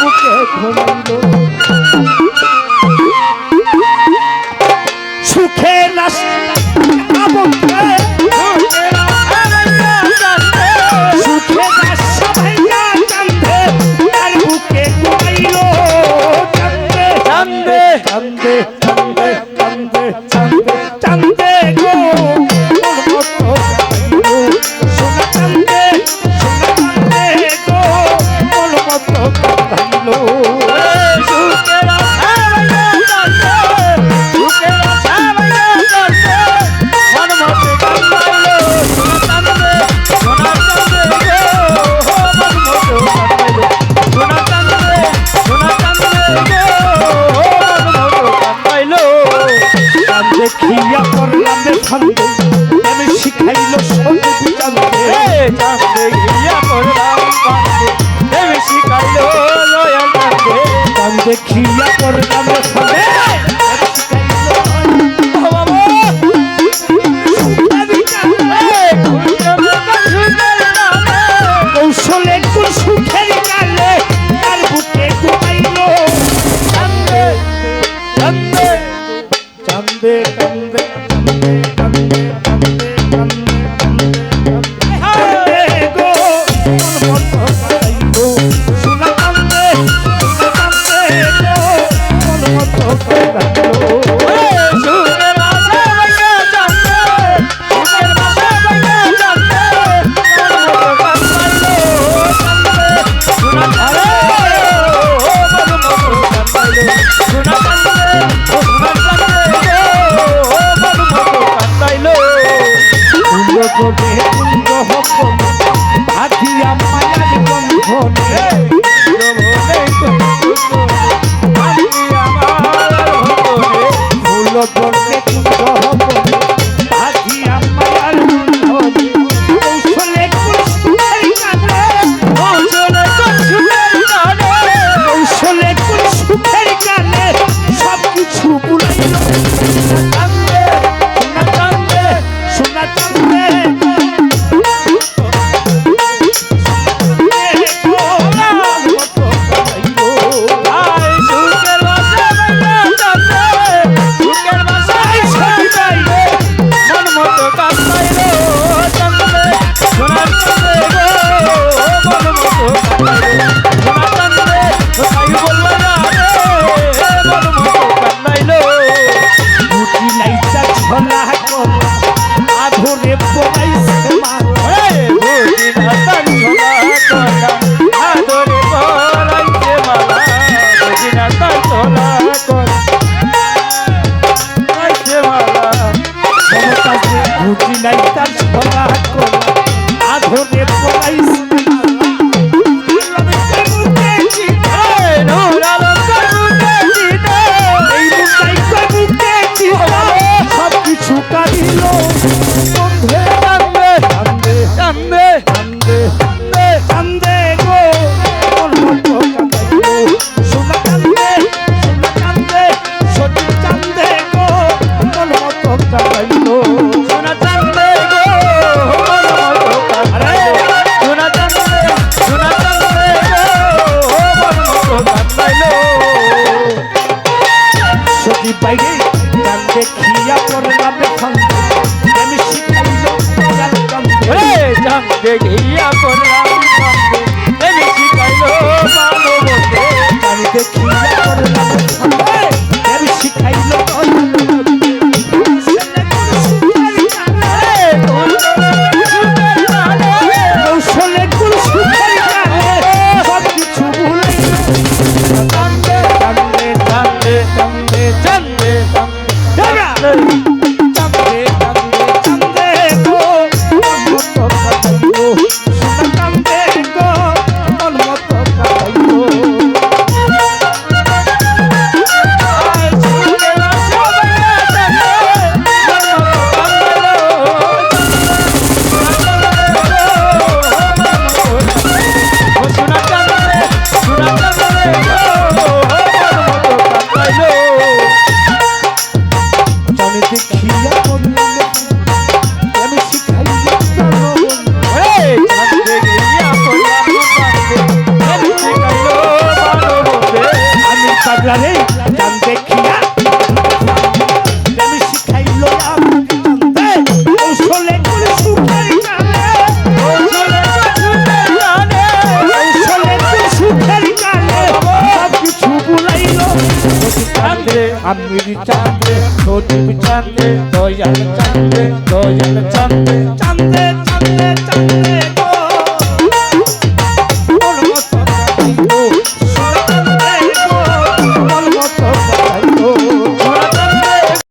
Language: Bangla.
বুকে ঘুমিল। শিখাইল চাঁদে গিয়া পড়লাম দেবী শিখাইল চাঁদে খিয়া পড়লাম কৌশলের সুখের হাতিয়া মায়ার বন্ধনে ভুল জন্মে কুন্দ হবনে casa. Oh, দিয়া করলাম পাগলা রে জান দেখিয়া প্রেম শিখাইলো কৌশলে করে সুখের গানে কৌশলে করে সুখের গানে সব কিছু বুলাইলো। চাঁদে আমির চাঁদে দয়াল চাঁদে দয়াল চাঁদে